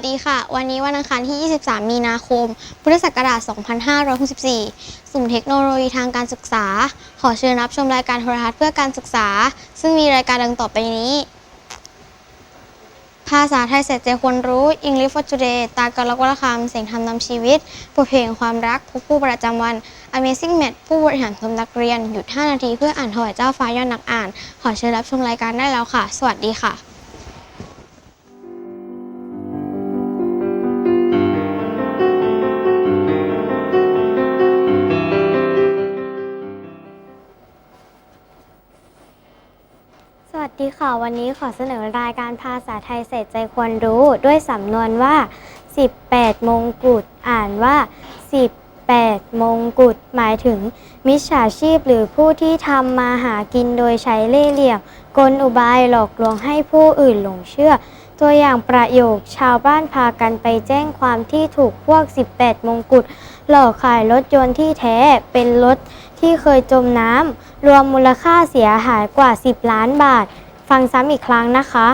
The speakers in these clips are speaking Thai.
สดีค่ะ วันนี้วันอังคารที่ 23 มีนาคม พุทธศักราช 2564 สุ่มเทคโนโลยีทางการศึกษา ขอเชิญรับชมรายการโทรทัศน์เพื่อการศึกษา ซึ่งมีรายการดังต่อไปนี้ ภาษาไทยเสร็จใจควรรู้ English for Today ตากรกวลคำเสียงธรรมนำชีวิตบทเพลงความรักพบผู้ประจำวัน Amazing Math ผู้บริหารสมนักเรียน หยุด 5 นาทีเพื่ออ่านถวายเจ้าฟ้ายอดนักอ่าน ขอเชิญรับชมรายการได้แล้วค่ะ สวัสดีค่ะ วัสดีค่ะ วันนี้ขอเสนอรายการภาษาไทยเศษใจควรรู้ ด้วยสำนวนว่า 18 มงกุฎอ่านว่า 18 มงกุฎหมายถึง มิจฉาชีพหรือผู้ที่ทำมาหากินโดยใช้เล่ห์เหลี่ยม กลอุบายหลอกลวงให้ผู้อื่นหลงเชื่อ ตัวอย่างประโยคชาวบ้านพากันไปแจ้งความที่ถูกพวก 18 มงกุฎหลอกขายรถยนต์ที่แท้เป็นรถที่เคยจมน้ำรวมมูลค่าเสียหายกว่า 10 ล้านบาท ฟังซ้ำอีกครั้งนะคะ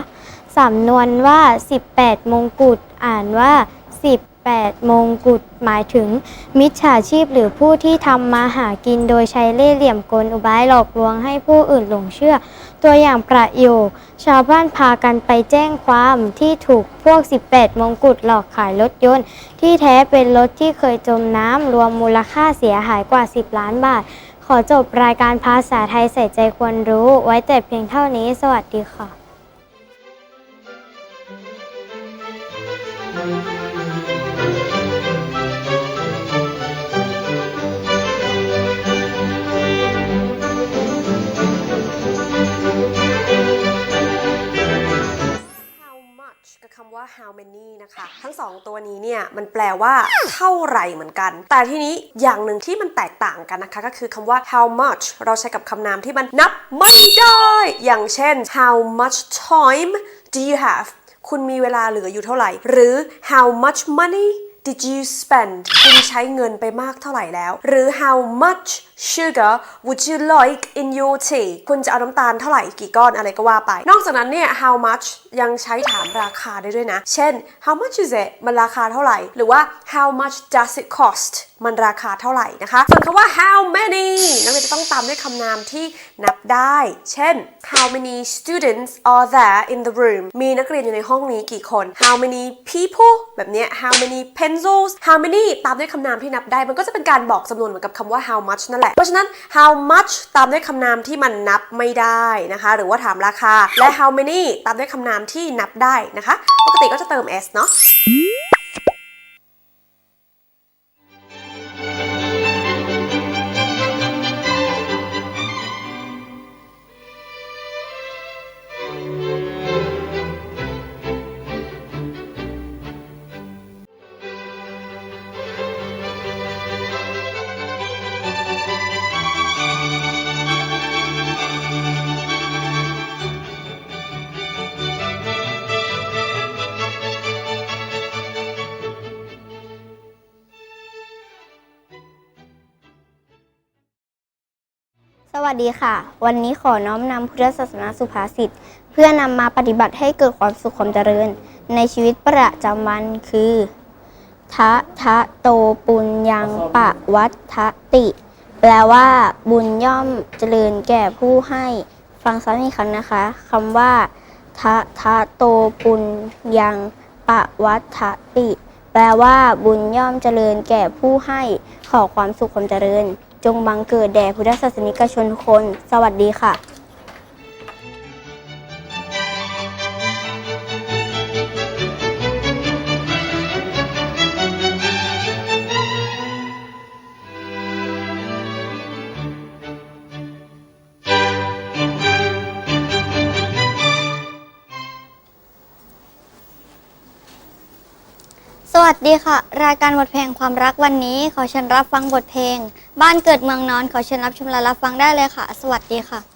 สำนวนว่า 18 มงกุฎอ่านว่า 8 มงกุฎหมายถึง มิจฉาชีพหรือผู้ที่ทำมาหากินโดยใช้เล่ห์เหลี่ยมกลอุบายหลอกลวงให้ผู้อื่นหลงเชื่อ ตัวอย่างประโยค ชาวบ้านพากันไปแจ้งความที่ถูกพวก 18 มงกุฎหลอกขายรถยนต์ ที่แท้เป็นรถที่เคยจมน้ำรวมมูลค่าเสียหายกว่า 10 ล้านบาท ขอจบรายการภาษาไทยใส่ใจควรรู้ ไว้แต่เพียงเท่านี้ สวัสดีค่ะ คำว่า how many นะคะ ทั้งสองตัวนี้เนี่ย มันแปลว่าเท่าไหร่เหมือนกัน แต่ทีนี้อย่างหนึ่งที่มันแตกต่างกันนะคะ ก็คือคำว่า how much เราใช้กับคำนามที่มันนับไม่ได้ อย่างเช่น how much time do you have คุณมีเวลาเหลืออยู่เท่าไหร่ หรือ how much money did you spend คุณใช้เงินไปมากเท่าไหร่แล้ว หรือ how much sugar would you like in your tea คุณจะเอาน้ำตาลเท่าไหร่กี่ก้อนอะไรก็ว่าไป นอกจากนั้นเนี่ย how much ยังใช้ถามราคาได้ด้วยนะ เช่น how much is it มันราคาเท่าไหร่ หรือว่า how much does it cost มันราคาเท่าไหร่นะคะ ส่วนคำว่า how many นักเรียนจะต้องตามด้วยคำนามที่นับได้ เช่น how many students are there in the room มีนักเรียนอยู่ในห้องนี้กี่คน how many people แบบนี้ how many pencils how many ตามด้วยคำนามที่นับได้ มันก็จะเป็นการบอกจำนวนเหมือนกับคำว่า how much นั่นแหละ เพราะฉะนั้น how much ตามด้วยคำนามที่มันนับไม่ได้นะคะ หรือว่าถามราคา และ how many ตามด้วยคำนามที่นับได้นะคะ ปกติก็จะเติม s เนาะ สดีค่ะ วันนี้ขอน้อมนำพุทธศาสนาสุภาษิตเพื่อนำมาปฏิบัติให้เกิดความสุขความเจริญ ในชีวิตประจำวันคือทะทะโตปุญญังปะวัตทติ แปลว่าบุญย่อมเจริญแก่ผู้ให้ ฟังซ้ำอีกครั้งนะคะคำว่าทะทะโตปุญญังปะวัตทติ แปลว่าบุญย่อมเจริญแก่ผู้ให้ขอความสุขความเจริญ จงบังเกิดแด่พุทธศาสนิกชนทุกคน สวัสดีค่ะ วัสดีค่ะ รายการบทเพลงความรักวันนี้ขอเชิญรับฟังบทเพลง บ้านเกิดเมืองนอนขอเชิญรับชมและรับฟังได้เลยค่ะ สวัสดีค่ะ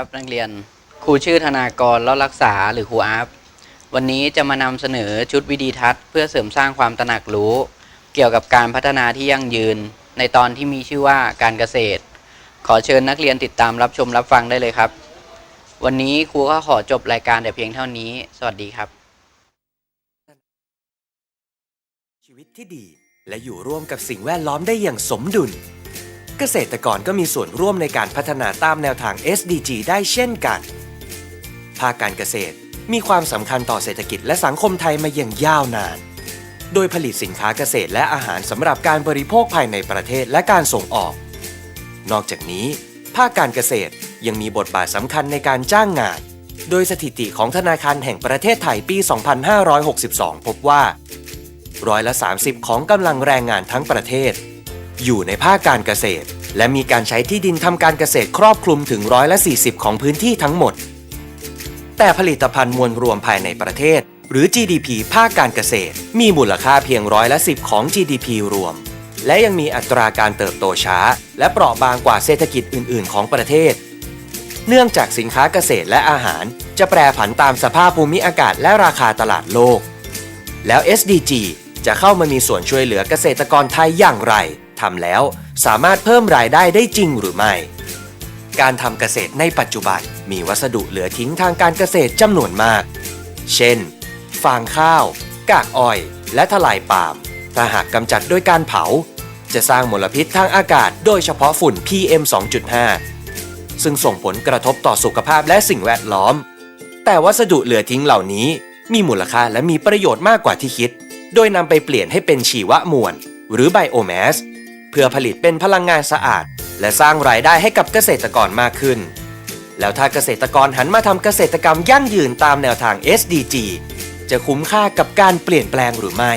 ครับนักเรียนครูชื่อธนากรแล้วรักษาหรือครูอาร์ฟวันนี้จะมานำเสนอชุดวิดีทัศน์เพื่อเสริมสร้างความตระหนักรู้ เกี่ยวกับการพัฒนาที่ยั่งยืน ในตอนที่มีชื่อว่าการเกษตร ขอเชิญนักเรียนติดตามรับชมรับฟังได้เลยครับ วันนี้ครูก็ขอจบรายการแต่เพียงเท่านี้ สวัสดีครับ ชีวิตที่ดีและอยู่ร่วมกับสิ่งแวดล้อมได้อย่างสมดุล เกษตรกรก็มีส่วนร่วมในการพัฒนาตามแนวทาง SDG ได้เช่นกัน ภาคการเกษตรมีความสำคัญต่อเศรษฐกิจและสังคมไทยมาอย่างยาวนาน โดยผลิตสินค้าเกษตรและอาหารสำหรับการบริโภคภายในประเทศและการส่งออก นอกจากนี้ ภาคการเกษตรยังมีบทบาทสำคัญในการจ้างงาน โดยสถิติของธนาคารแห่งประเทศไทยปี 2562 พบว่าร้อยละ 30 ของกำลังแรงงานทั้งประเทศ อยู่ในภาคการเกษตร และมีการใช้ที่ดินทำการเกษตรครอบคลุมถึงร้อยละ 40 ของพื้นที่ทั้งหมด แต่ผลิตภัณฑ์มวลรวมภายในประเทศ หรือ GDP ภาคการเกษตร มีมูลค่าเพียงร้อยละ10 ของ GDP รวม และยังมีอัตราการเติบโตช้า และเปราะบางกว่าเศรษฐกิจอื่น ๆ ของประเทศ เนื่องจากสินค้าเกษตรและอาหาร จะแปรผันตามสภาพภูมิอากาศและราคาตลาดโลก แล้ว SDG จะเข้ามามีส่วนช่วยเหลือเกษตรกรไทยอย่างไร ทำแล้ว สามารถเพิ่มรายได้ได้จริงหรือไม่ การทำเกษตรในปัจจุบันมีวัสดุเหลือทิ้งทางการเกษตรจำนวนมาก เช่น ฟางข้าว กากอ้อย และทลายปาล์มถ้าหากกำจัดด้วยการเผา จะสร้างมลพิษทางอากาศ โดยเฉพาะฝุ่น PM 2.5 ซึ่งส่งผลกระทบต่อสุขภาพและสิ่งแวดล้อม แต่วัสดุเหลือทิ้งเหล่านี้ มีมูลค่าและมีประโยชน์มากกว่าที่คิด โดยนำไปเปลี่ยนให้เป็นชีวมวล หรือไบโอแมส เพื่อผลิตเป็นพลังงานสะอาด และสร้างรายได้ให้กับเกษตรกรมากขึ้น แล้วถ้าเกษตรกรหันมาทำเกษตรกรรมยั่งยืนตามแนวทาง SDG จะคุ้มค่ากับการเปลี่ยนแปลงหรือไม่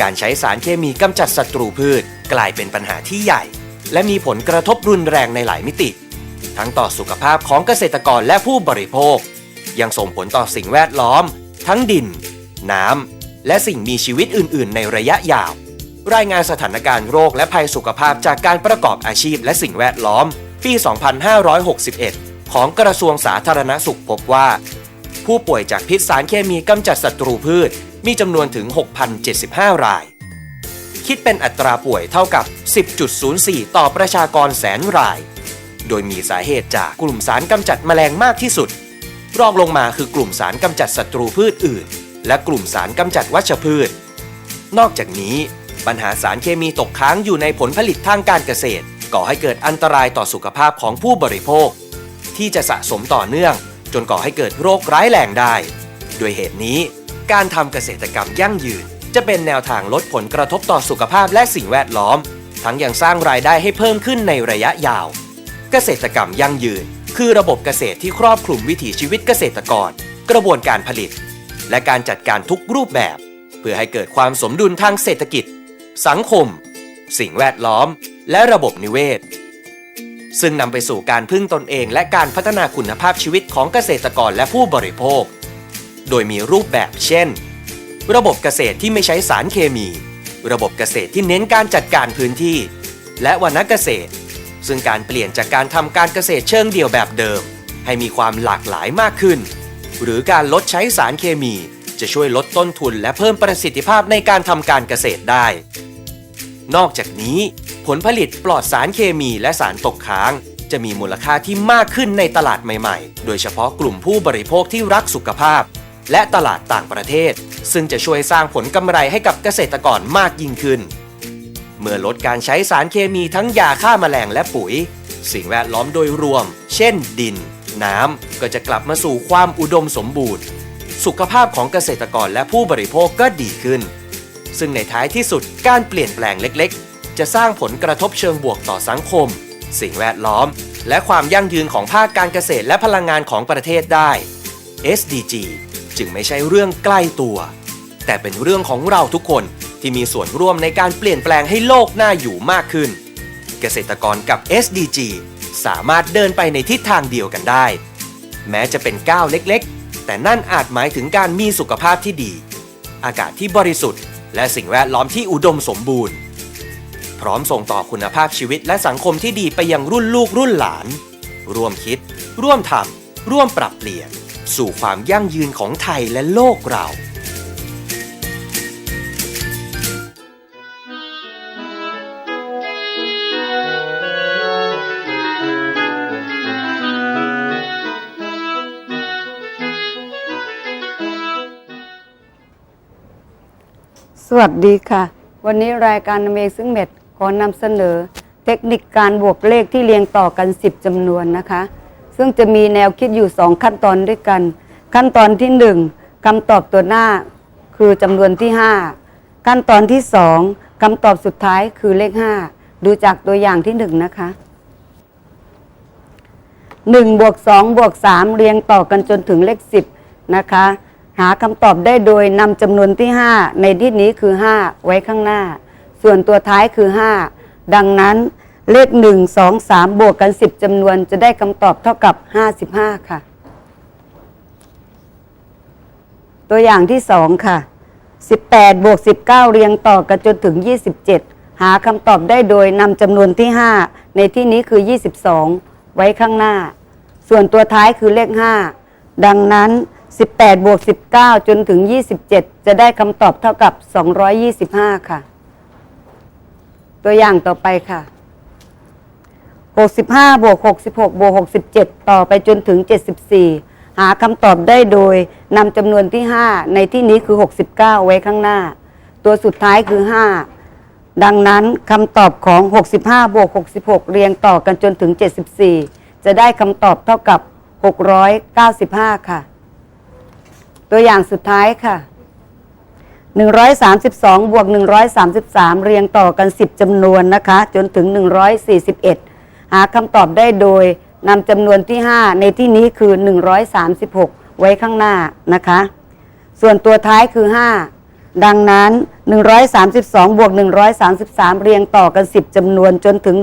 การใช้สารเคมีกำจัดศัตรูพืชกลายเป็นปัญหาที่ใหญ่ และมีผลกระทบรุนแรงในหลายมิติ ทั้งต่อสุขภาพของเกษตรกรและผู้บริโภค ยังส่งผลต่อสิ่งแวดล้อม ทั้งดิน น้ำและสิ่งมีชีวิตอื่น ๆ ในระยะยาว รายงานสถานการณ์โรคและภัยสุขภาพจากการประกอบอาชีพและสิ่งแวดล้อม ปี 2561 ของกระทรวงสาธารณสุขพบว่า ผู้ป่วยจากพิษสารเคมีกำจัดศัตรูพืชมีจำนวนถึง 6,075 ราย คิดเป็นอัตราป่วยเท่ากับ 10.04 ต่อประชากรแสนราย โดยมีสาเหตุจากกลุ่มสารกำจัดแมลงมากที่สุด รองลงมาคือกลุ่มสารกำจัดศัตรูพืชอื่น และกลุ่มสารกำจัดวัชพืช นอกจากนี้ ปัญหาสารเคมีตกค้างอยู่ในผลผลิตทางการเกษตร ก่อให้เกิดอันตรายต่อสุขภาพของผู้บริโภค ที่จะสะสมต่อเนื่อง จนก่อให้เกิดโรคร้ายแรงได้ ด้วยเหตุนี้ การทำเกษตรกรรมยั่งยืน จะเป็นแนวทางลดผลกระทบต่อสุขภาพและสิ่งแวดล้อม ทั้งยังสร้างรายได้ให้เพิ่มขึ้นในระยะยาว เกษตรกรรมยั่งยืน คือระบบเกษตรที่ครอบคลุมวิถีชีวิตเกษตรกร กระบวนการผลิต และการจัดการทุกรูปแบบ เพื่อให้เกิดความสมดุลทางเศรษฐกิจ สังคม สิ่งแวดล้อม และระบบนิเวศ ซึ่งนำไปสู่การพึ่งตนเอง และการพัฒนาคุณภาพชีวิตของเกษตรกรและผู้บริโภค โดยมีรูปแบบเช่น ระบบเกษตรที่ไม่ใช้สารเคมี ระบบเกษตรที่เน้นการจัดการพื้นที่ และวรรณเกษตร ซึ่งการเปลี่ยนจากการทำการเกษตรเชิงเดี่ยวแบบเดิม ให้มีความหลากหลายมากขึ้น หรือการลดใช้สารเคมี จะช่วยลดต้นทุนและเพิ่มประสิทธิภาพในการทำการเกษตรได้ นอกจากนี้ ผลผลิตปลอดสารเคมีและสารตกค้าง จะมีมูลค่าที่มากขึ้นในตลาดใหม่ๆ โดยเฉพาะกลุ่มผู้บริโภคที่รักสุขภาพ และตลาดต่างประเทศ ซึ่งจะช่วยสร้างผลกำไรให้กับเกษตรกรมากยิ่งขึ้น เมื่อลดการใช้สารเคมีทั้งยาฆ่าแมลงและปุ๋ย สิ่งแวดล้อมโดยรวม เช่น ดิน น้ำก็จะกลับมาสู่ความอุดมสมบูรณ์ สุขภาพของเกษตรกรและผู้บริโภคก็ดีขึ้น ซึ่งในท้ายที่สุดการเปลี่ยนแปลงเล็กๆ จะสร้างผลกระทบเชิงบวกต่อสังคม สิ่งแวดล้อม และความยั่งยืนของภาคการเกษตรและพลังงานของประเทศได้ SDG จึงไม่ใช่เรื่องใกล้ตัว แต่เป็นเรื่องของเราทุกคนที่มีส่วนร่วมในการเปลี่ยนแปลงให้โลกน่าอยู่มากขึ้น เกษตรกรกับ SDG สามารถเดินไปในทิศทางเดียวกันได้ แม้จะเป็นก้าวเล็กๆ แต่นั่นอาจหมายถึงการมีสุขภาพที่ดี อากาศที่บริสุทธิ์ และสิ่งแวดล้อมที่อุดมสมบูรณ์ พร้อมส่งต่อคุณภาพชีวิตและสังคมที่ดีไปยังรุ่นลูกรุ่นหลาน ร่วมคิด ร่วมทำร่วมปรับเปลี่ยน สู่ความยั่งยืนของไทยและโลกเรา วัสดีค่ะ วันนี้รายการ Amazing m e d ขอนำเสนอ เทคนิคการบวกเลขที่เรียงต่อกัน 10จำนวนนะคะ ซึ่งจะมีแนวคิดอยู่ 2 ขั้นตอนด้วยกัน ขั้นตอนที่ 1คำตอบตัวหน้าคือจำนวนที่ 5 ขั้นตอนที่ 2คำตอบสุดท้ายคือเลข 5 ดูจากตัวอย่างที่ 1 นะคะ1บวก2บวก3เรียงต่อกันจนถึงเลข 10 นะคะ หาคำตอบได้โดยนำจำนวนที่ 5 ในที่นี้คือ 5 ไว้ข้างหน้า ส่วนตัวท้ายคือ 5 ดังนั้นเลข 1 2 3 บวกกัน 10จำนวนจะได้คำตอบเท่ากับ 55 ค่ะ ตัวอย่างที่ 2 ค่ะ 18 บวก 19 เรียงต่อกันจนถึง 27 หาคำตอบได้โดยนำจำนวนที่ 5 ในที่นี้คือ 22 ไว้ข้างหน้า ส่วนตัวท้ายคือเลข 5 ดังนั้น 18 บวก 19 จนถึง 27 จะได้คำตอบเท่ากับ 225 ค่ะ ตัวอย่างต่อไปค่ะ 65 บวก 66 บวก 67 ต่อไปจนถึง 74 หาคำตอบได้โดยนำจำนวนที่ 5 ในที่นี้คือ 69 ไว้ข้างหน้า ตัวสุดท้ายคือ 5 ดังนั้นคำตอบของ 65 บวก 66 เรียงต่อกันจนถึง 74 จะได้คำตอบเท่ากับ 695 ค่ะ ตัวอย่างสุดท้ายค่ะ 132 บวก 133 เรียงต่อกัน 10จำนวนนะคะ จนถึง 141 หาคำตอบได้โดยนำจำนวนที่ 5 ในที่นี้คือ 136 ไว้ข้างหน้านะคะ ส่วนตัวท้ายคือ 5 ดังนั้น 132 บวก 133 เรียงต่อกัน 10จำนวนจนถึง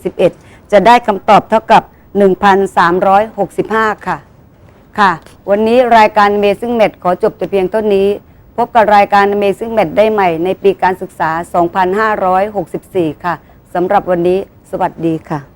141 จะได้คำตอบเท่ากับ 1,365 ค่ะ ค่ะ วันนี้รายการ Amazing Med ขอจบแต่เพียงเท่านี้ พบกับรายการ Amazing Med ได้ใหม่ในปีการศึกษา 2564 ค่ะสำหรับวันนี้ สวัสดีค่ะ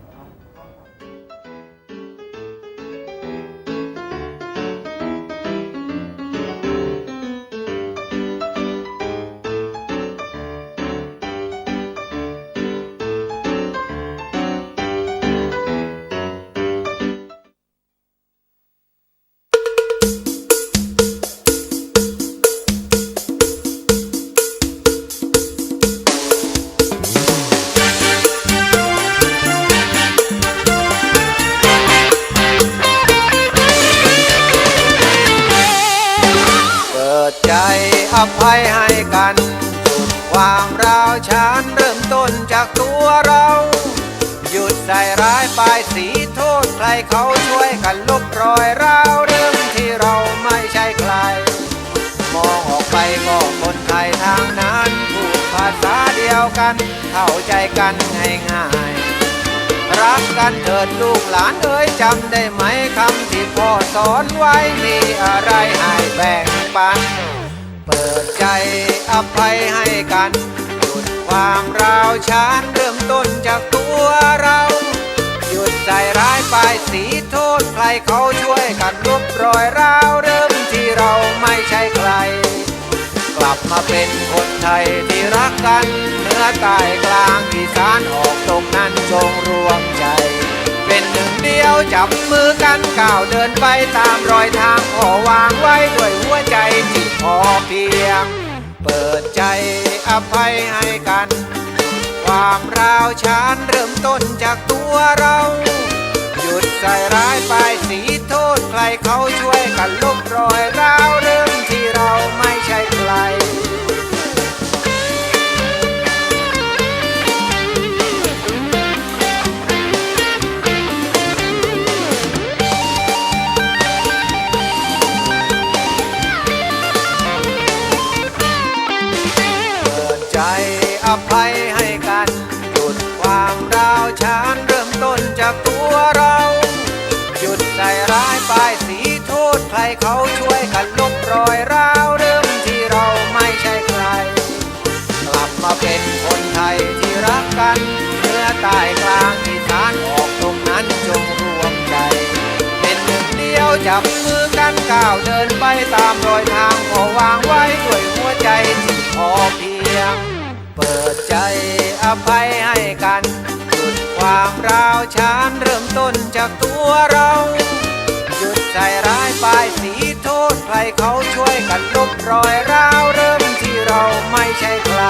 เขาช่วยกันลบรอยร้าวเรื่องที่เราไม่ใช่ใคร มองออกไปก็คนไทยทางนั้นพูดภาษาเดียวกัน เข้าใจกันง่ายๆรักกันเถิดลูกหลานเอ้ยจำได้ไหมคำที่พ่อสอนไว้มีอะไรให้แบ่งปัน เปิดใจอภัยให้กัน หยุดความร้าวฉานเริ่มต้นจากตัวเรา ใส่ร้ายป้ายสีโทษใครเขาช่วยกันลบรอยร้าวเริ่มที่เราไม่ใช่ใคร กลับมาเป็นคนไทยที่รักกันเหนือใต้กลางอีสานออกตรงนั้นจงรวมใจ เป็นหนึ่งเดียวจับมือกันก้าวเดินไปตามรอยทางขอวางไว้ด้วยหัวใจที่พอเพียง เปิดใจอภัยให้กัน ความร้าวฉาน ต้นจากตัวเรา หยุดใส่ร้ายป้ายสีโทษใครเขาช่วยกันลบรอยร้าวเรื่องที่เราไม่ใช่ใครเปิดใจอภัยาวเดินไปตามรอยทางพอวางไว้ด้วยหัวใจที่พอเพียง เปิดใจอภัยให้กันหยุดความร้าวชานเริ่มต้นจากตัวเราหยุดใส่ร้ายป้ายสีโทษใครเขาช่วยกันลบรอยร้าวเริ่มที่เราไม่ใช่ใคร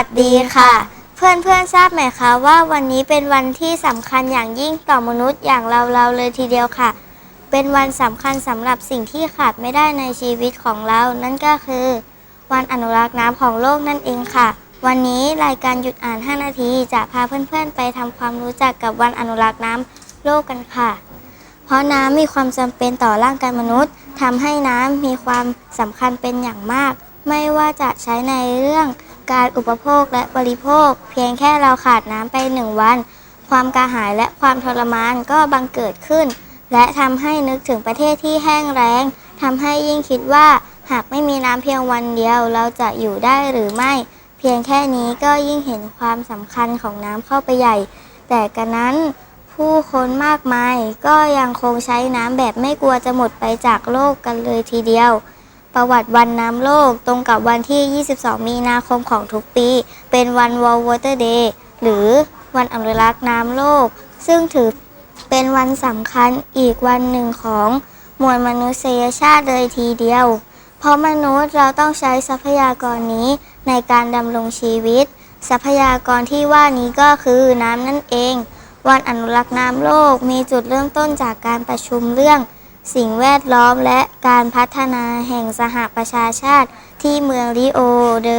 วัสดีค่ะ เพื่อนเพื่อนทราบไหมคะว่าวันนี้เป็นวันที่สำคัญอย่างยิ่งต่อมนุษย์อย่างเราเราเลยทีเดียวค่ะ เป็นวันสำคัญสำหรับสิ่งที่ขาดไม่ได้ในชีวิตของเรา นั่นก็คือ วันอนุรักษ์น้ำของโลกนั่นเองค่ะ วันนี้รายการหยุดอ่าน 5 นาที จะพาเพื่อนๆ ไปทำความรู้จักกับวันอนุรักษ์น้ำโลกกันค่ะ เพราะน้ำมีความจำเป็นต่อร่างกายมนุษย์ทำให้น้ำมีความสำคัญเป็นอย่างมาก ไม่ว่าจะใช้ในเรื่อง การอุปโภคและบริโภค เพียงแค่เราขาดน้ำไปหนึ่งวัน ความกระหายและความทรมานก็บังเกิดขึ้น และทำให้นึกถึงประเทศที่แห้งแล้งทำให้ยิ่งคิดว่าหากไม่มีน้ำเพียงวันเดียวเราจะอยู่ได้หรือไม่ เพียงแค่นี้ก็ยิ่งเห็นความสำคัญของน้ำเข้าไปใหญ่ แต่กันนั้นผู้คนมากมายก็ยังคงใช้น้ำแบบไม่กลัวจะหมดไปจากโลกกันเลยทีเดียว ประวัติวันน้ำโลกตรงกับวันที่ 22 มีนาคมของทุกปี เป็นวัน World Water Day หรือวันอนุรักษ์น้ำโลก ซึ่งถือเป็นวันสำคัญอีกวันหนึ่งของมวลมนุษยชาติเลยทีเดียว เพราะมนุษย์เราต้องใช้ทรัพยากรนี้ในการดำรงชีวิต ทรัพยากรที่ว่านี้ก็คือน้ำนั่นเอง วันอนุรักษ์น้ำโลกมีจุดเริ่มต้นจากการประชุมเรื่อง สิ่งแวดล้อมและการพัฒนาแห่งสหประชาชาติ ที่เมืองริโอเด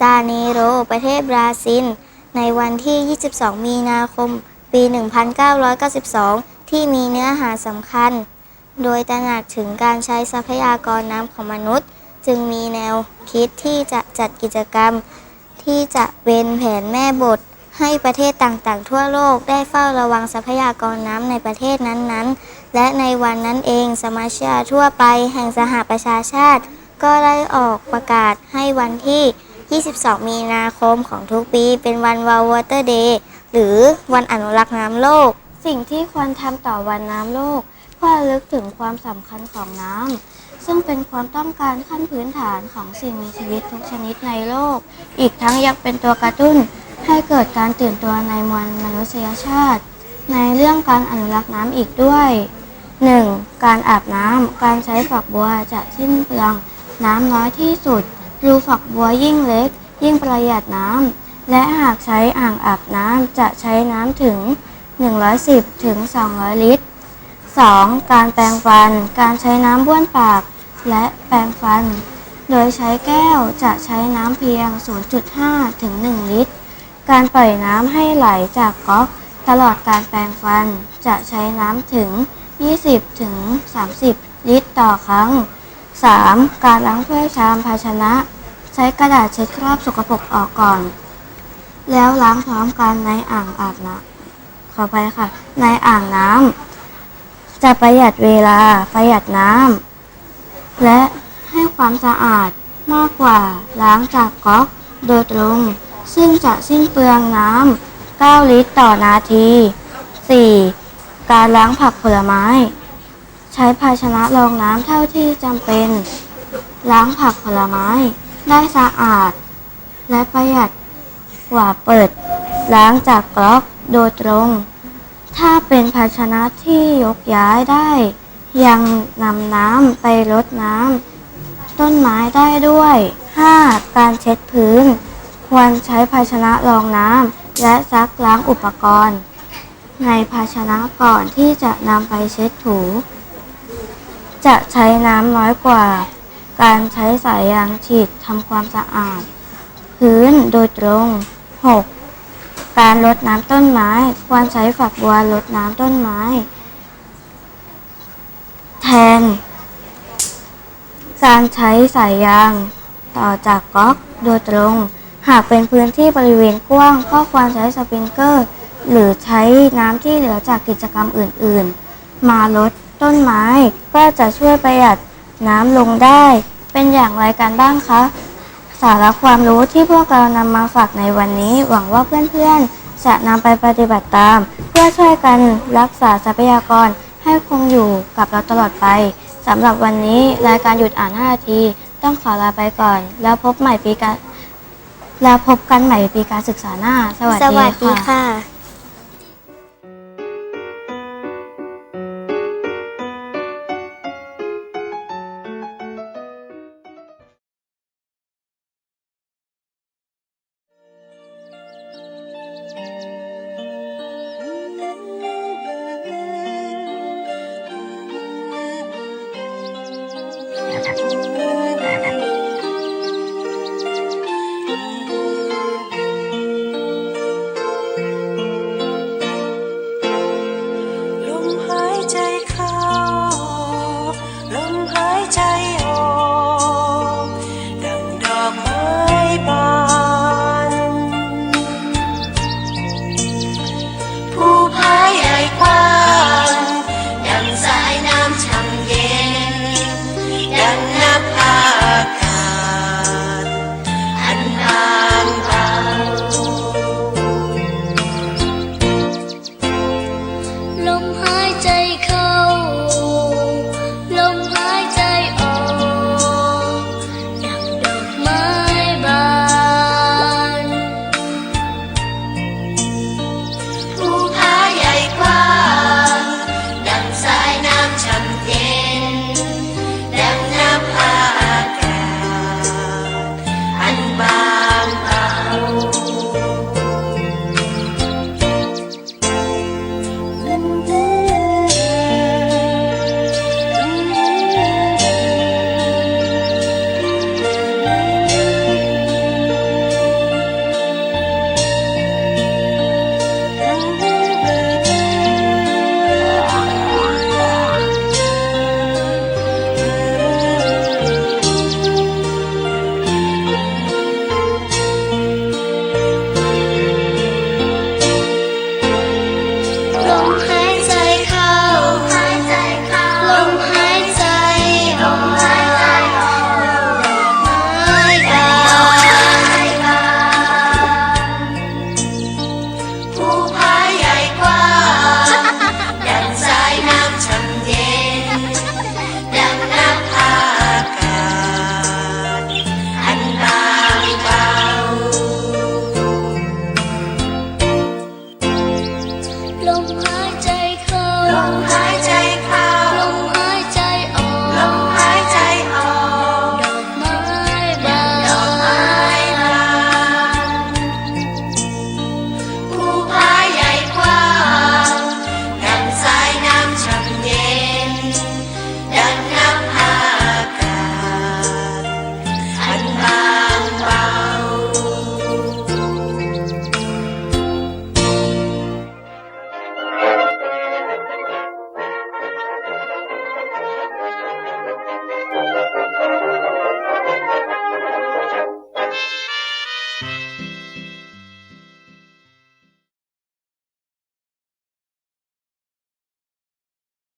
จาเนโร ประเทศบราซิล ในวันที่ 22 มีนาคม ปี 1992 ที่มีเนื้อหาสำคัญ โดยตระหนักถึงการใช้ทรัพยากรน้ำของมนุษย์ จึงมีแนวคิดที่จะจัดกิจกรรม ที่จะเป็นแผนแม่บทให้ประเทศต่างๆ ทั่วโลกได้เฝ้าระวังทรัพยากรน้ำในประเทศนั้นๆ และในวันนั้นเองสมาชิกทั่วไปแห่งสหประชาชาติ ก็ได้ออกประกาศให้วันที่ 22 มีนาคมของทุกปี เป็นวัน World Water Day หรือวันอนุรักษ์น้ำโลก สิ่งที่ควรทำต่อวันน้ำโลก เพื่อลึกถึงความสำคัญของน้ำซึ่งเป็นความต้องการขั้นพื้นฐานของสิ่งมีชีวิตทุกชนิดในโลก อีกทั้งยังเป็นตัวกระตุ้นให้เกิดการตื่นตัวในมวลมนุษยชาติ ในเรื่องการอนุรักษ์น้ำอีกด้วย 1. การอาบน้ำ การใช้ฝักบัวจะสิ้นเปลือง น้ำน้อยที่สุด รูฝักบัวยิ่งเล็ก ยิ่งประหยัดน้ำ และหากใช้อ่างอาบน้ำ จะใช้น้ำถึง 110 ถึง 200 ลิตร 2. การแปรงฟัน การใช้น้ำบ้วนปาก และแปรงฟัน โดยใช้แก้วจะใช้น้ำเพียง 0.5 ถึง 1 ลิตร การปล่อยน้ำให้ไหลจากก๊อกตลอดการแปรงฟันจะใช้น้ำถึง 20ถึง30 ลิตรต่อครั้ง 3. การล้างถ้วยชามภาชนะ ใช้กระดาษเช็ดคราบสกปรกออกก่อน แล้วล้างพร้อมกันในอ่างอาบน้ำขอไปค่ะ ในอ่างน้ำจะประหยัดเวลาประหยัดน้ำและให้ความสะอาดมากกว่าล้างจากก๊อกโดยตรง ซึ่งจะสิ้นเปลืองน้ำ9 ลิตรต่อนาที 4. การล้างผักผลไม้ ใช้ภาชนะรองน้ำเท่าที่จำเป็น ล้างผักผลไม้ได้สะอาด และประหยัดกว่าเปิด ล้างจากก๊อกโดยตรง ถ้าเป็นภาชนะที่ยกย้ายได้ ยังนำน้ำไปรดน้ำต้นไม้ได้ด้วย 5. การเช็ดพื้น ควรใช้ภาชนะรองน้ำและซักล้างอุปกรณ์ ในภาชนะก่อนที่จะนำไปเช็ดถู จะใช้น้ำน้อยกว่า การใช้สายยางฉีดทำความสะอาด พื้นโดยตรง 6. การรดน้ำต้นไม้ ควรใช้ฝักบัวรดน้ำต้นไม้ แทน การใช้สายยางต่อจากก๊อกโดยตรง หากเป็นพื้นที่บริเวณกว้างก็ควรใช้สปริงเกอร์ หรือใช้น้ำที่เหลือจากกิจกรรมอื่นๆ มาลดต้นไม้ก็จะช่วยประหยัดน้ำลงได้ เป็นอย่างไรกันบ้างคะ สาระความรู้ที่พวกเรานำมาฝากในวันนี้ หวังว่าเพื่อนๆ จะนำไปปฏิบัติตาม เพื่อช่วยกันรักษาทรัพยากรให้คงอยู่กับเราตลอดไปสำหรับวันนี้รายการหยุดอ่าน 5 นาที ต้องขอลาไปก่อน แล้วพบใหม่ปีการแล้วพบกันใหม่ปีการศึกษาหน้า สวัสดีค่ะ